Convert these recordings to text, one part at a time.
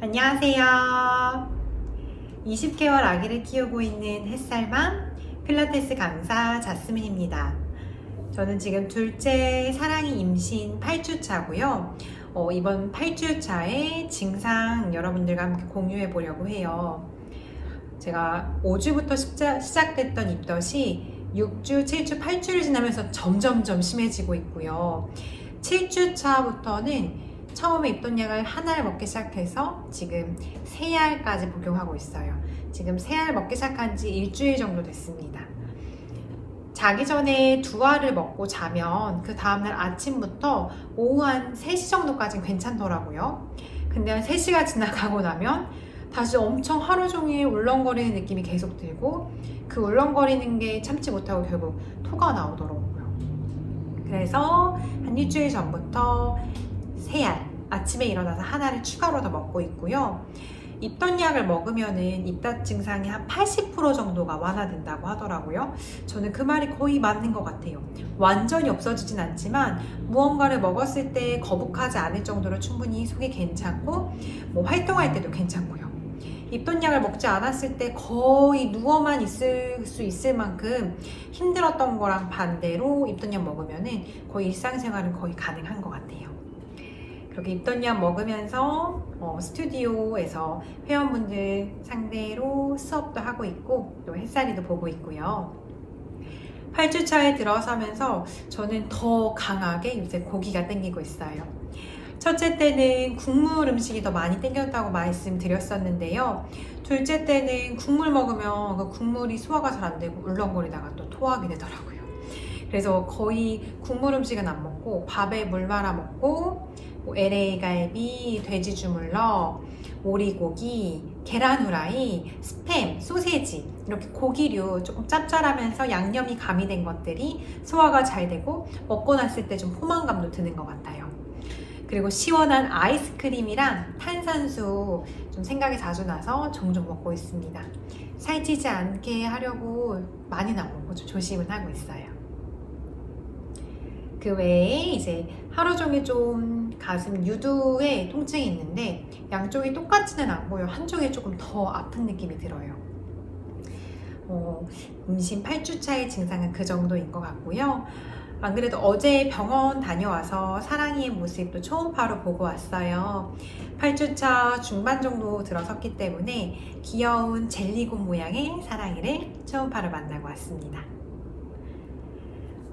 안녕하세요. 20개월 아기를 키우고 있는 햇살맘 필라테스 강사 자스민입니다. 저는 지금 둘째 사랑이 임신 8주 차고요. 어, 이번 8주 차의 증상 여러분들과 함께 공유해 보려고 해요. 제가 5주부터 시작됐던 입덧이 6주, 7주, 8주를 지나면서 점점점 심해지고 있고요. 7주 차부터는 처음에 입던 약을 하나를 먹기 시작해서 지금 세 알까지 복용하고 있어요. 지금 세 알 먹기 시작한 지 일주일 정도 됐습니다. 자기 전에 두 알을 먹고 자면 그 다음날 아침부터 오후 한 3시 정도까지는 괜찮더라고요. 근데 한 3시가 지나가고 나면 다시 엄청 하루 종일 울렁거리는 느낌이 계속 들고 그 울렁거리는 게 참지 못하고 결국 토가 나오더라고요. 그래서 한 일주일 전부터 세 알, 아침에 일어나서 하나를 추가로 더 먹고 있고요. 입던 약을 먹으면은 입덧 증상이 한 80% 정도가 완화된다고 하더라고요. 저는 그 말이 거의 맞는 것 같아요. 완전히 없어지진 않지만 무언가를 먹었을 때 거북하지 않을 정도로 충분히 속이 괜찮고 뭐 활동할 때도 괜찮고요. 입던 약을 먹지 않았을 때 거의 누워만 있을 수 있을 만큼 힘들었던 거랑 반대로 입던 약 먹으면은 거의 일상생활은 거의 가능한 것 같아요. 그렇게 입던 약 먹으면서 어, 스튜디오에서 회원분들 상대로 수업도 하고 있고 또 햇살이도 보고 있고요. 8주차에 들어서면서 저는 더 강하게 요새 고기가 땡기고 있어요. 첫째 때는 국물 음식이 더 많이 땡겼다고 말씀드렸었는데요. 둘째 때는 국물 먹으면 그 국물이 소화가 잘 안 되고 울렁거리다가 또 토하게 되더라고요. 그래서 거의 국물 음식은 안 먹고 밥에 물 말아 먹고 뭐 LA 갈비, 돼지 주물러, 오리고기, 계란 후라이, 스팸, 소세지 이렇게 고기류 조금 짭짤하면서 양념이 가미된 것들이 소화가 잘 되고 먹고 났을 때 좀 포만감도 드는 것 같아요. 그리고 시원한 아이스크림이랑 탄산수 좀 생각이 자주 나서 종종 먹고 있습니다. 살찌지 않게 하려고 많이는 안 먹고 좀 조심은 하고 있어요. 그 외에 이제 하루 종일 좀 가슴 유두에 통증이 있는데 양쪽이 똑같지는 않고요. 한쪽이 조금 더 아픈 느낌이 들어요. 어, 임신 8주차의 증상은 그 정도인 것 같고요. 안 그래도 어제 병원 다녀와서 사랑이의 모습도 초음파로 보고 왔어요. 8주차 중반 정도 들어섰기 때문에 귀여운 젤리곰 모양의 사랑이를 초음파로 만나고 왔습니다.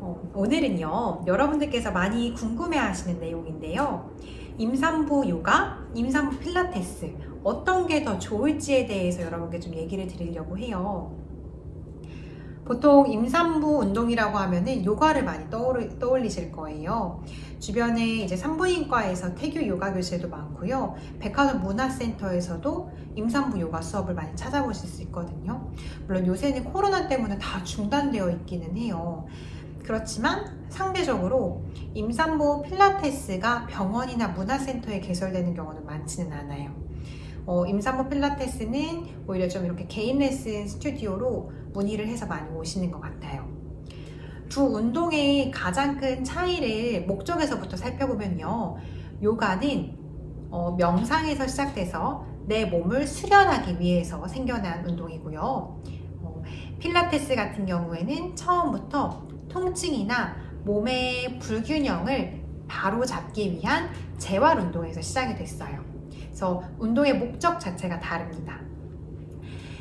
어, 오늘은요, 여러분들께서 많이 궁금해 하시는 내용인데요. 임산부 요가, 임산부 필라테스, 어떤 게 더 좋을지에 대해서 여러분께 좀 얘기를 드리려고 해요. 보통 임산부 운동이라고 하면은 요가를 많이 떠오르, 떠올리실 거예요. 주변에 이제 산부인과에서 태교 요가 교실도 많고요. 백화점 문화센터에서도 임산부 요가 수업을 많이 찾아보실 수 있거든요. 물론 요새는 코로나 때문에 다 중단되어 있기는 해요. 그렇지만 상대적으로 임산부 필라테스가 병원이나 문화센터에 개설되는 경우는 많지는 않아요. 어, 임산부 필라테스는 오히려 좀 이렇게 개인 레슨 스튜디오로 문의를 해서 많이 오시는 것 같아요. 두 운동의 가장 큰 차이를 목적에서부터 살펴보면요. 요가는 어, 명상에서 시작돼서 내 몸을 수련하기 위해서 생겨난 운동이고요. 어, 필라테스 같은 경우에는 처음부터 통증이나 몸의 불균형을 바로 잡기 위한 재활 운동에서 시작이 됐어요. 그래서 운동의 목적 자체가 다릅니다.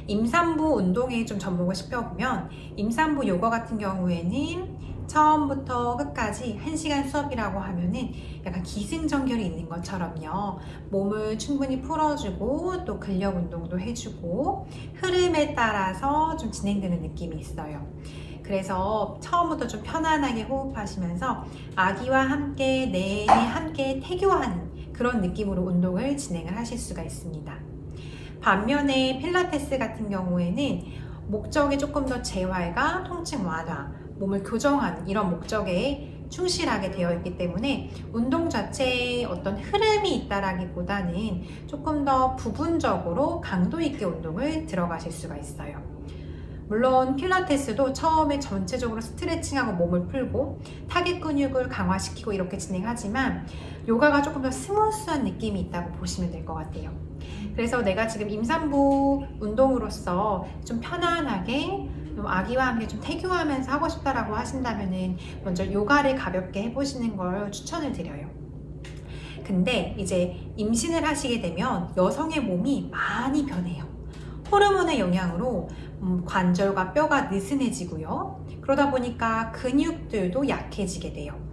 임산부 운동에 좀 접목을 시켜보면 임산부 요가 같은 경우에는 처음부터 끝까지 1시간 수업이라고 하면은 약간 기승전결이 있는 것처럼요. 몸을 충분히 풀어주고 또 근력 운동도 해주고 흐름에 따라서 좀 진행되는 느낌이 있어요. 그래서 처음부터 좀 편안하게 호흡하시면서 아기와 함께 내내 함께 태교하는 그런 느낌으로 운동을 진행을 하실 수가 있습니다. 반면에 필라테스 같은 경우에는 목적이 조금 더 재활과 통증 완화, 몸을 교정하는 이런 목적에 충실하게 되어 있기 때문에 운동 자체에 어떤 흐름이 있다라기보다는 조금 더 부분적으로 강도 있게 운동을 들어가실 수가 있어요. 물론 필라테스도 처음에 전체적으로 스트레칭하고 몸을 풀고 타겟 근육을 강화시키고 이렇게 진행하지만 요가가 조금 더 스무스한 느낌이 있다고 보시면 될 것 같아요. 그래서 내가 지금 임산부 운동으로서 좀 편안하게 좀 아기와 함께 좀 태교하면서 하고 싶다라고 하신다면은 먼저 요가를 가볍게 해보시는 걸 추천을 드려요. 근데 이제 임신을 하시게 되면 여성의 몸이 많이 변해요. 호르몬의 영향으로 음, 관절과 뼈가 느슨해지고요. 그러다 보니까 근육들도 약해지게 돼요.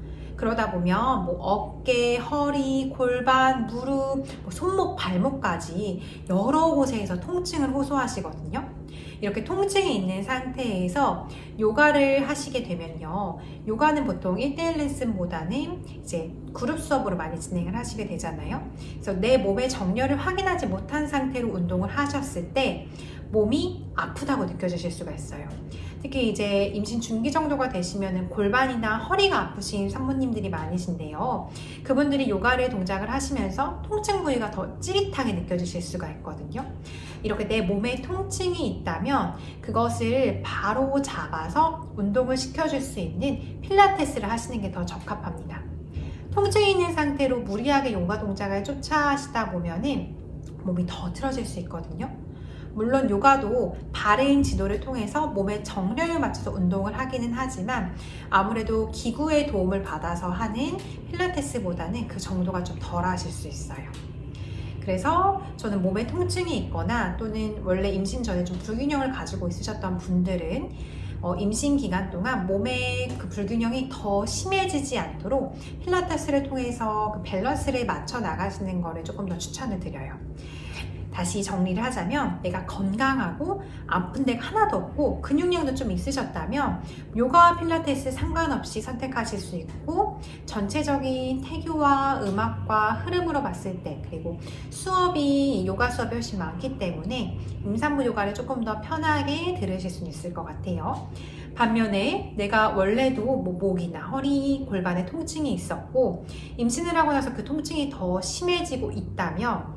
그러다 보면 뭐 어깨, 허리, 골반, 무릎, 뭐 손목, 발목까지 여러 곳에서 통증을 호소하시거든요. 이렇게 통증이 있는 상태에서 요가를 하시게 되면요. 요가는 보통 1대1 레슨보다는 이제 그룹 수업으로 많이 진행을 하시게 되잖아요. 그래서 내 몸의 정렬을 확인하지 못한 상태로 운동을 하셨을 때 몸이 아프다고 느껴지실 수가 있어요. 특히 이제 임신 중기 정도가 되시면 골반이나 허리가 아프신 산모님들이 많으신데요. 그분들이 요가를 동작을 하시면서 통증 부위가 더 찌릿하게 느껴지실 수가 있거든요. 이렇게 내 몸에 통증이 있다면 그것을 바로 잡아서 운동을 시켜줄 수 있는 필라테스를 하시는 게 더 적합합니다. 통증이 있는 상태로 무리하게 요가 동작을 쫓아 하시다 보면은 몸이 더 틀어질 수 있거든요. 물론 요가도 바른 지도를 통해서 몸의 정렬을 맞춰서 운동을 하기는 하지만 아무래도 기구의 도움을 받아서 하는 필라테스보다는 그 정도가 좀 덜 하실 수 있어요. 그래서 저는 몸에 통증이 있거나 또는 원래 임신 전에 좀 불균형을 가지고 있으셨던 분들은 어, 임신 기간 동안 몸의 그 불균형이 더 심해지지 않도록 필라테스를 통해서 그 밸런스를 맞춰 나가시는 거를 조금 더 추천을 드려요. 다시 정리를 하자면 내가 건강하고 아픈 데가 하나도 없고 근육량도 좀 있으셨다면 요가와 필라테스 상관없이 선택하실 수 있고 전체적인 태교와 음악과 흐름으로 봤을 때 그리고 수업이 요가 수업이 훨씬 많기 때문에 임산부 요가를 조금 더 편하게 들으실 수 있을 것 같아요. 반면에 내가 원래도 뭐 목이나 허리, 골반에 통증이 있었고 임신을 하고 나서 그 통증이 더 심해지고 있다면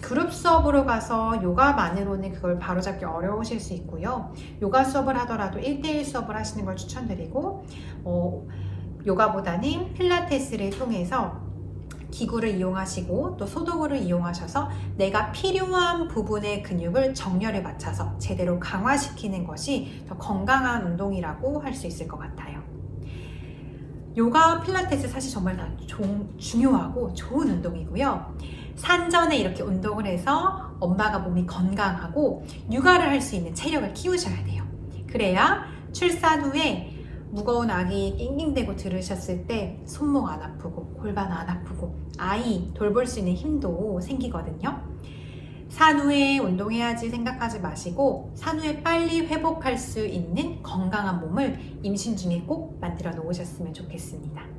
그룹 수업으로 가서 요가만으로는 그걸 바로잡기 어려우실 수 있고요. 요가 수업을 하더라도 1대1 수업을 하시는 걸 추천드리고, 어, 요가보다는 필라테스를 통해서 기구를 이용하시고 또 소도구를 이용하셔서 내가 필요한 부분의 근육을 정렬에 맞춰서 제대로 강화시키는 것이 더 건강한 운동이라고 할 수 있을 것 같아요. 요가, 필라테스 사실 정말 다 종- 중요하고 좋은 운동이고요. 산전에 이렇게 운동을 해서 엄마가 몸이 건강하고 육아를 할 수 있는 체력을 키우셔야 돼요. 그래야 출산 후에 무거운 아기 낑낑대고 들으셨을 때 손목 안 아프고 골반 안 아프고 아이 돌볼 수 있는 힘도 생기거든요. 산후에 운동해야지 생각하지 마시고 산후에 빨리 회복할 수 있는 건강한 몸을 임신 중에 꼭 만들어 놓으셨으면 좋겠습니다.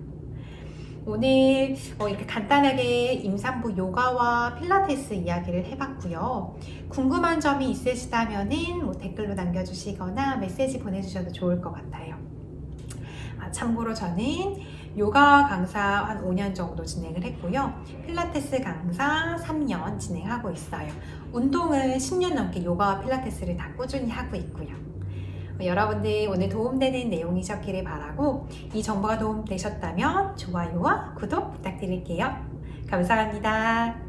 오늘 어, 이렇게 간단하게 임산부 요가와 필라테스 이야기를 해봤고요. 궁금한 점이 있으시다면 뭐 댓글로 남겨주시거나 메시지 보내주셔도 좋을 것 같아요. 아, 참고로 저는 요가 강사 한 5년 정도 진행을 했고요. 필라테스 강사 3년 진행하고 있어요. 운동을 10년 넘게 요가와 필라테스를 다 꾸준히 하고 있고요. 어, 여러분들 오늘 도움되는 내용이셨기를 바라고 이 정보가 도움되셨다면 좋아요와 구독 부탁드릴게요. 감사합니다.